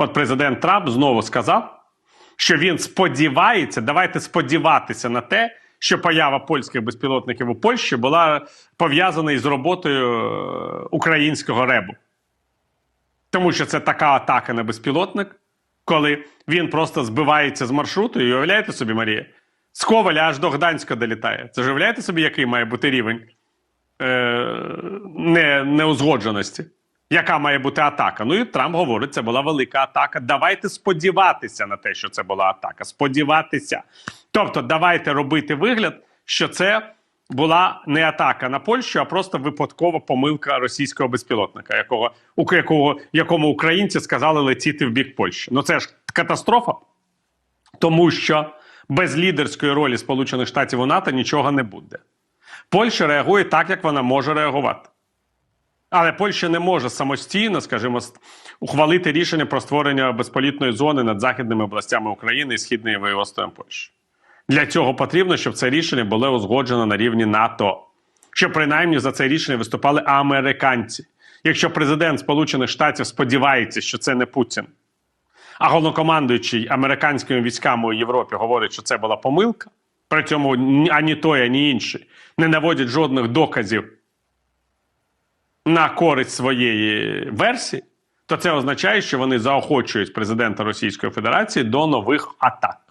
От президент Трамп знову сказав, що він сподівається, давайте сподіватися на те, що поява польських безпілотників у Польщі була пов'язана із роботою е, українського ребу. Тому що це така атака на безпілотник, коли він просто збивається з маршруту, і уявляєте собі, Марія, з Коваля аж до Гданська долітає. Це ж уявляєте собі, який має бути рівень е, не, неузгодженості? Яка має бути атака? Ну і Трамп говорить, це була велика атака. Давайте сподіватися на те, що це була атака. Сподіватися. Тобто, давайте робити вигляд, що це була не атака на Польщу, а просто випадкова помилка російського безпілотника, якого, якого, якому українці сказали летіти в бік Польщі. Ну це ж катастрофа, тому що без лідерської ролі Сполучених Штатів у НАТО нічого не буде. Польща реагує так, як вона може реагувати. Але Польща не може самостійно, скажімо, ухвалити рішення про створення безполітної зони над західними областями України і східною воєводством Польщі. Для цього потрібно, щоб це рішення було узгоджено на рівні НАТО, щоб принаймні за це рішення виступали американці. Якщо президент Сполучених Штатів сподівається, що це не Путін, а головнокомандуючий американськими військами у Європі говорить, що це була помилка, при цьому ані той, ані інший не наводять жодних доказів на користь своєї версії, то це означає, що вони заохочують президента Російської Федерації до нових атак.